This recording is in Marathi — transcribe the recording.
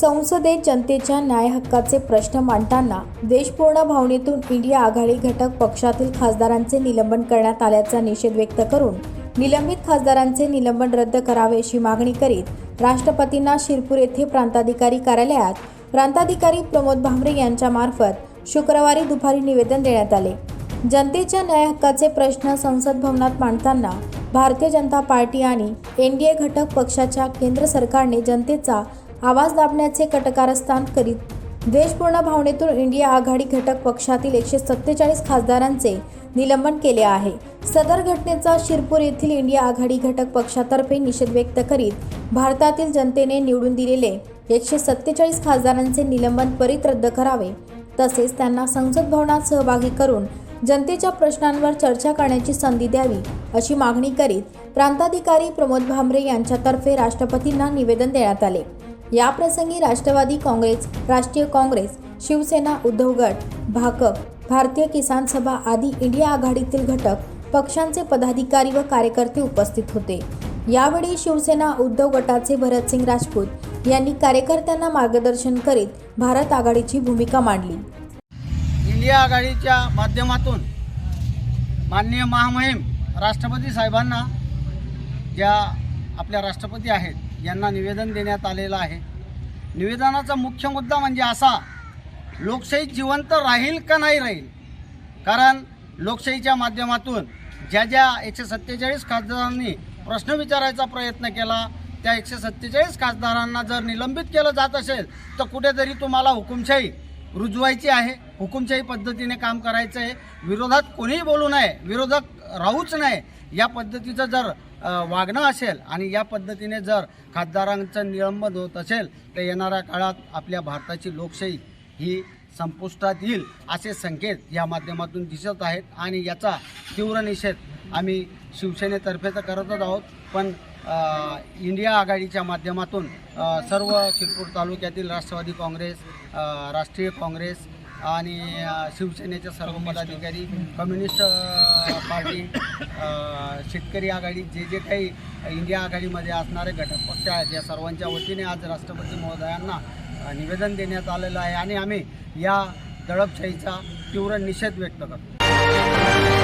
संसदेत जनतेच्या न्याय हक्काचे प्रश्न मांडताना देशपूर्ण भावनेतून इंडिया आघाडी घटक पक्षातील खासदारांचे निलंबन करण्यात आल्याचा निषेध व्यक्त करून निलंबित खासदारांचे निलंबन रद्द करावे अशी मागणी करीत राष्ट्रपतींना शिरपूर येथे प्रांताधिकारी कार्यालयात प्रांताधिकारी प्रमोद भांबरे यांच्यामार्फत शुक्रवारी दुपारी निवेदन देण्यात आले. जनतेच्या न्याय हक्काचे प्रश्न संसद भवनात मांडताना भारतीय जनता पार्टी आणि एनडीए घटक पक्षाच्या केंद्र सरकारने जनतेचा आवाज दाबण्याचे कटकारस्थान करीत द्वेषपूर्ण भावनेतून इंडिया आघाडी घटक पक्षातील एकशे सत्तेचाळीस खासदारांचे निलंबन केले आहे. सदर घटनेचा शिरपूर येथील इंडिया आघाडी घटक पक्षातर्फे निषेध व्यक्त करीत भारतातील जनतेने निवडून दिलेले एकशे सत्तेचाळीस खासदारांचे निलंबन त्वरित रद्द करावे. तसेच त्यांना संसद भवनात सहभागी करून जनतेच्या प्रश्नांवर चर्चा करण्याची संधी द्यावी अशी मागणी करीत प्रांताधिकारी प्रमोद भामरे यांच्यातर्फे राष्ट्रपतींना निवेदन देण्यात आले. याप्रसंगी राष्ट्रवादी काँग्रेस राष्ट्रीय काँग्रेस शिवसेना उद्धव गट भाकप भारतीय किसान सभा आदी इंडिया आघाडीतील घटक पक्षांचे पदाधिकारी व कार्यकर्ते उपस्थित होते. यावेळी शिवसेना उद्धव गटाचे भरतसिंग राजपूत यांनी कार्यकर्त्यांना मार्गदर्शन करीत भारत आघाडीची भूमिका मांडली. इंडिया आघाडीच्या माध्यमातून माननीय महामहिम राष्ट्रपती साहेबांना ज्या आपल्या राष्ट्रपती आहेत यांना निवेदन देण्यात आलेलं आहे. निवेदनाचा मुख्य मुद्दा म्हणजे असा लोकशाही जिवंत राहील का नाही राहील? कारण लोकशाहीच्या माध्यमातून ज्या ज्या एकशे सत्तेचाळीस खासदारांनी प्रश्न विचारायचा प्रयत्न केला त्या एकशे सत्तेचाळीस खासदारांना जर निलंबित केलं जात असेल तर कुठेतरी तुम्हाला हुकुमशाही रुजवायची आहे. हुकुमशाही पद्धतीने काम करायचं आहे विरोधात कोणीही बोलू नये. विरोधक राहूच नये. या पद्धतीचं जर वागणं असेल आणि या पद्धतीने जर खासदारांचं निलंबन होत असेल तर येणाऱ्या काळात आपल्या भारताची लोकशाही ही संपुष्टात येईल असे संकेत या माध्यमातून दिसत आहेत आणि याचा तीव्र निषेध आम्ही शिवसेनेतर्फे तर करतच आहोत. पण इंडिया आघाडीच्या माध्यमातून सर्व शिरपूर तालुक्यातील राष्ट्रवादी काँग्रेस राष्ट्रीय काँग्रेस आणि शिवसेनेचे सर्व पदाधिकारी कम्युनिस्ट पार्टी शेतकरी आघाडी जे जे काही इंडिया आघाडीमध्ये असणारे घटक पक्ष आहेत या सर्वांच्या वतीने आज राष्ट्रपती महोदयांना निवेदन देण्यात आलेलं आहे आणि आम्ही या दडपशाहीचा तीव्र निषेध व्यक्त करतो.